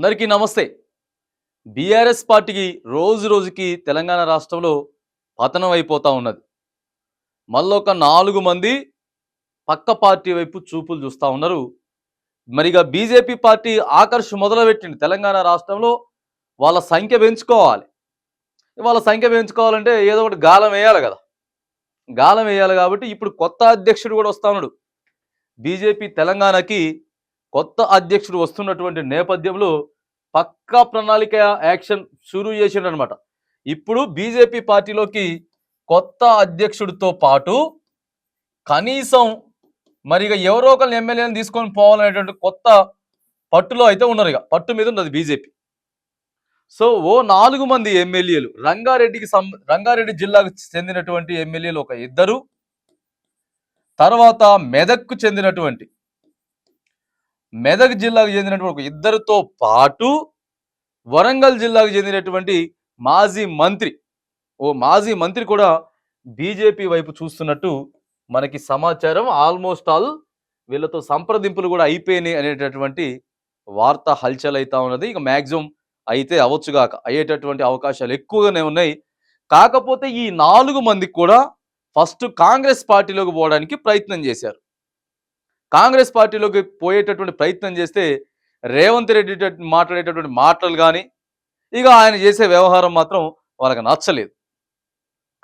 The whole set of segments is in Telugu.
అందరికీ నమస్తే. బీఆర్ఎస్ పార్టీకి రోజు రోజుకి తెలంగాణ రాష్ట్రంలో పతనం అయిపోతూ ఉన్నది. మళ్ళొక నాలుగు మంది పక్క పార్టీ వైపు చూపులు చూస్తూ ఉన్నారు. మరిగా బీజేపీ పార్టీ ఆకర్ష్ మొదలుపెట్టింది తెలంగాణ రాష్ట్రంలో. వాళ్ళ సంఖ్య పెంచుకోవాలి. వాళ్ళ సంఖ్య పెంచుకోవాలంటే ఏదో ఒకటి గాలం వేయాలి కదా. గాలం వేయాలి కాబట్టి ఇప్పుడు కొత్త అధ్యక్షుడు కూడా వస్తా ఉన్నాడు. బీజేపీ తెలంగాణకి కొత్త అధ్యక్షుడు వస్తున్నటువంటి నేపథ్యంలో పక్కా ప్రణాళిక యాక్షన్ షురూ చేసిండనమాట ఇప్పుడు బీజేపీ పార్టీలోకి కొత్త అధ్యక్షుడితో పాటు కనీసం మరి ఇక ఎవరో ఒకరిని ఎమ్మెల్యేని తీసుకొని పోవాలనేటువంటి కొత్త పట్టులో అయితే ఉన్నారు ఇక పట్టు మీద ఉన్నది బీజేపీ. సో ఓ నాలుగు మంది ఎమ్మెల్యేలు రంగారెడ్డికి సం రంగారెడ్డి జిల్లాకు చెందినటువంటి ఎమ్మెల్యేలు ఒక ఇద్దరు తర్వాత మెదక్కు చెందినటువంటి మెదక్ జిల్లాకు చెందినటువంటి ఒక ఇద్దరితో పాటు వరంగల్ జిల్లాకు చెందినటువంటి మాజీ మంత్రి ఓ మాజీ మంత్రి కూడా బీజేపీ వైపు చూస్తున్నట్టు మనకి సమాచారం. ఆల్మోస్ట్ ఆల్ వీళ్ళతో సంప్రదింపులు కూడా అయిపోయినాయి అనేటటువంటి వార్త హల్చల్ అవుతా ఉన్నది. ఇక మ్యాక్సిమం అయితే అవచ్చుగాక అయ్యేటటువంటి అవకాశాలు ఎక్కువగానే ఉన్నాయి. కాకపోతే ఈ నాలుగు మందికి కూడా ఫస్ట్ కాంగ్రెస్ పార్టీలోకి పోవడానికి ప్రయత్నం చేశారు. కాంగ్రెస్ పార్టీలోకి పోయేటటువంటి ప్రయత్నం చేస్తే రేవంత్ రెడ్డి మాట్లాడేటటువంటి మాటలు కానీ ఇక ఆయన చేసే వ్యవహారం మాత్రం వాళ్ళకి నచ్చలేదు.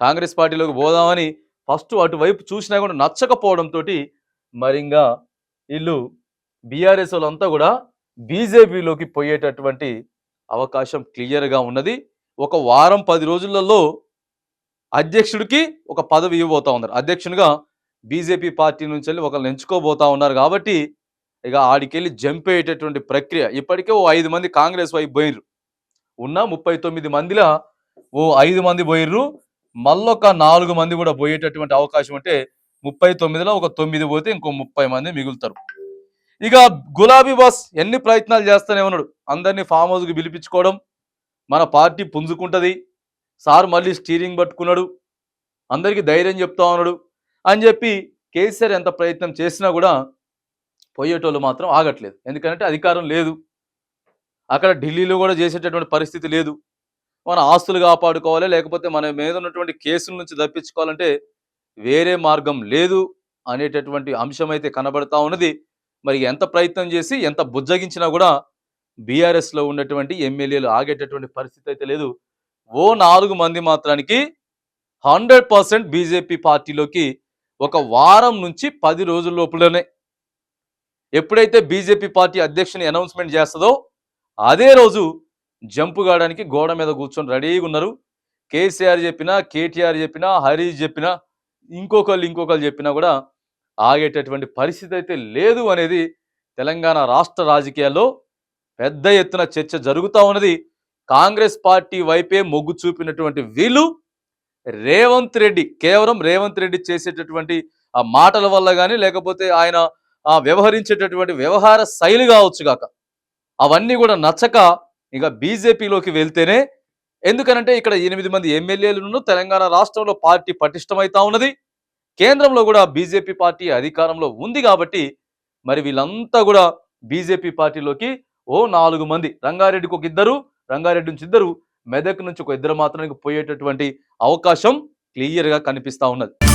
కాంగ్రెస్ పార్టీలోకి పోదామని ఫస్ట్ అటువైపు చూసినా కూడా నచ్చకపోవడంతో మరి ఇంకా వీళ్ళు బీఆర్ఎస్ వాళ్ళంతా కూడా బీజేపీలోకి పోయేటటువంటి అవకాశం క్లియర్గా ఉన్నది. ఒక వారం పది రోజులలో అధ్యక్షుడికి ఒక పదవి ఇవ్వబోతా ఉన్నారు. అధ్యక్షునిగా బీజేపీ పార్టీ నుంచి వెళ్ళి ఒకరు ఎంచుకోబోతా ఉన్నారు కాబట్టి ఇక ఆడికెళ్ళి జంప్ అయ్యేటటువంటి ప్రక్రియ. ఇప్పటికే ఓ ఐదు మంది కాంగ్రెస్ వైపు పోయిర్రు. ఉన్న ముప్పై తొమ్మిది మందిలో ఓ ఐదు మంది పోయిర్రు. మళ్ళొక నాలుగు మంది కూడా పోయేటటువంటి అవకాశం ఉంటే ముప్పై తొమ్మిదిలో ఒక తొమ్మిది పోతే ఇంకో ముప్పై మంది మిగులుతారు. ఇక గులాబీ బాస్ ఎన్ని ప్రయత్నాలు చేస్తూనే ఉన్నాడు. అందరినీ ఫామ్ హౌస్కి పిలిపించుకోవడం మన పార్టీ పుంజుకుంటది. సార్ మళ్ళీ స్టీరింగ్ పట్టుకున్నాడు. అందరికీ ధైర్యం చెప్తా ఉన్నాడు. అని చెప్పి కేసీఆర్ ఎంత ప్రయత్నం చేసినా కూడా పోయేటోళ్ళు మాత్రం ఆగట్లేదు. ఎందుకంటే అధికారం లేదు. అక్కడ ఢిల్లీలో కూడా చేసేటటువంటి పరిస్థితి లేదు. మన ఆస్తులు కాపాడుకోవాలి లేకపోతే మన మీద ఉన్నటువంటి కేసుల నుంచి తప్పించుకోవాలంటే వేరే మార్గం లేదు అనేటటువంటి అంశం అయితే కనబడతా ఉన్నది. మరి ఎంత ప్రయత్నం చేసి ఎంత బుజ్జగించినా కూడా బీఆర్ఎస్లో ఉన్నటువంటి ఎమ్మెల్యేలు ఆగేటటువంటి పరిస్థితి అయితే లేదు. ఓ నాలుగు మంది మాత్రానికి హండ్రెడ్ పర్సెంట్ బీజేపీ పార్టీలోకి ఒక వారం నుంచి పది రోజుల లోపలనే. ఎప్పుడైతే బీజేపీ పార్టీ అధ్యక్షుని అనౌన్స్మెంట్ చేస్తుందో అదే రోజు జంపు కావడానికి గోడ మీద కూర్చొని రెడీగా ఉన్నారు. కేసీఆర్ చెప్పినా కేటీఆర్ చెప్పినా హరీష్ చెప్పినా ఇంకొకళ్ళు ఇంకొకళ్ళు చెప్పినా కూడా ఆగేటటువంటి పరిస్థితి అయితే లేదు అనేది తెలంగాణ రాష్ట్ర రాజకీయాల్లో పెద్ద ఎత్తున చర్చ జరుగుతూ ఉన్నది. కాంగ్రెస్ పార్టీ వైపే మొగ్గు చూపినటువంటి వీళ్ళు రేవంత్ రెడ్డి కేవలం రేవంత్ రెడ్డి చేసేటటువంటి ఆ మాటల వల్ల కానీ లేకపోతే ఆయన ఆ వ్యవహరించేటటువంటి వ్యవహార శైలి కావచ్చు కాక అవన్నీ కూడా నచ్చక ఇక బీజేపీలోకి వెళ్తేనే ఎందుకనంటే ఇక్కడ ఎనిమిది మంది ఎమ్మెల్యేలను తెలంగాణ రాష్ట్రంలో పార్టీ పటిష్టమైతా ఉన్నది. కేంద్రంలో కూడా బీజేపీ పార్టీ అధికారంలో ఉంది కాబట్టి మరి వీళ్ళంతా కూడా బీజేపీ పార్టీలోకి ఓ నాలుగు మంది రంగారెడ్డికి ఒక ఇద్దరు రంగారెడ్డి నుంచి ఇద్దరు మెదక్ నుంచి ఒక ఇద్దరు మాత్రానికి పోయేటటువంటి అవకాశం క్లియర్గా కనిపిస్తా ఉన్నది.